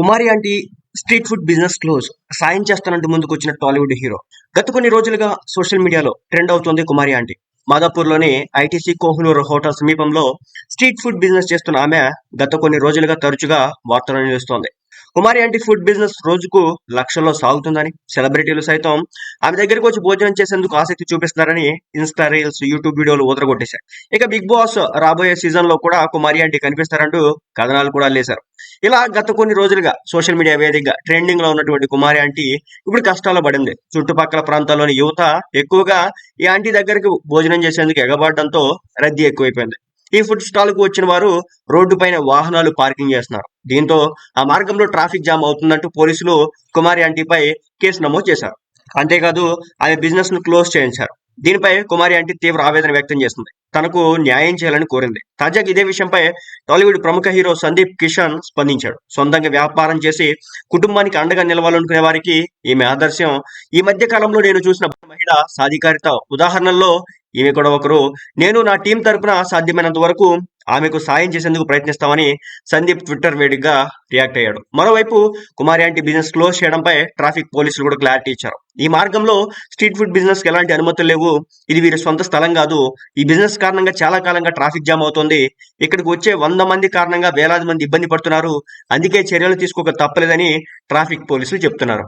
Kumari aunty street food business close సాయం చేస్తానంటూ ముందుకు వచ్చిన టాలీవుడ్ హీరో. గత కొన్ని రోజులుగా సోషల్ మీడియాలో ట్రెండ్ అవుతోంది కుమారి ఆంటీ. మాదాపూర్లోని ఐటీసీ కోహ్నూర్ హోటల్ సమీపంలో స్ట్రీట్ ఫుడ్ బిజినెస్ చేస్తున్న ఆమె గత కొన్ని రోజులుగా తరచుగా వార్తలు నిలుస్తోంది. కుమారి యాంటీ ఫుడ్ బిజినెస్ రోజుకు లక్షల్లో సాగుతుందని సెలబ్రిటీలు సైతం ఆమె దగ్గరికి వచ్చి భోజనం చేసేందుకు ఆసక్తి చూపిస్తున్నారని ఇన్స్టా రీల్స్ యూట్యూబ్ వీడియోలు ఊదరగొట్టేశారు. ఇక బిగ్ బాస్ రాబోయే సీజన్లో కూడా కుమారి యాంటీ కనిపిస్తారంటూ కథనాలు కూడా లేశారు. ఇలా గత కొన్ని రోజులుగా సోషల్ మీడియా వేదికగా ట్రెండింగ్లో ఉన్నటువంటి కుమారి ఆంటీ ఇప్పుడు కష్టాల్లో పడింది. చుట్టుపక్కల ప్రాంతాల్లోని యువత ఎక్కువగా ఈ ఆంటీ దగ్గరికి భోజనం చేసేందుకు ఎగబడడంతో రద్దీ ఎక్కువైపోయింది. ఈ ఫుడ్ స్టాల్కు వచ్చిన వారు రోడ్డు పైన వాహనాలు పార్కింగ్ చేస్తున్నారు. దీంతో ఆ మార్గంలో ట్రాఫిక్ జామ్ అవుతుందంటూ పోలీసులు కుమారి ఆంటీపై కేసు నమోదు చేశారు. అంతేకాదు ఆమె బిజినెస్ను క్లోజ్ చేయించారు. దీనిపై కుమారి ఆంటీ తీవ్ర ఆవేదన వ్యక్తం చేస్తుంది. తనకు న్యాయం చేయాలని కోరింది. తాజాగా ఇదే విషయంపై టాలీవుడ్ ప్రముఖ హీరో సందీప్ కిషన్ స్పందించాడు. సొంతంగా వ్యాపారం చేసి కుటుంబానికి అండగా నిలవాలనుకునే వారికి ఈమె ఆదర్శం. ఈ మధ్య కాలంలో నేను చూసిన మహిళ సాధికారిత ఉదాహరణల్లో ఈమె కూడా ఒకరు. నేను నా టీం తరపున సాధ్యమైనంత వరకు ఆమెకు సాయం చేసేందుకు ప్రయత్నిస్తామని సందీప్ ట్విట్టర్ వేడిగా రియాక్ట్ అయ్యాడు. మరోవైపు కుమారి ఆంటీ బిజినెస్ క్లోజ్ చేయడంపై ట్రాఫిక్ పోలీసులు కూడా క్లారిటీ ఇచ్చారు. ఈ మార్గంలో స్ట్రీట్ ఫుడ్ బిజినెస్కి ఎలాంటి అనుమతులు లేవు. ఇది వీరి సొంత స్థలం కాదు. ఈ బిజినెస్ కారణంగా చాలా కాలంగా ట్రాఫిక్ జామ్ అవుతోంది. ఇక్కడికి వచ్చే వంద మంది కారణంగా వేలాది మంది ఇబ్బంది పడుతున్నారు. అందుకే చర్యలు తీసుకోక తప్పలేదని ట్రాఫిక్ పోలీసులు చెప్తున్నారు.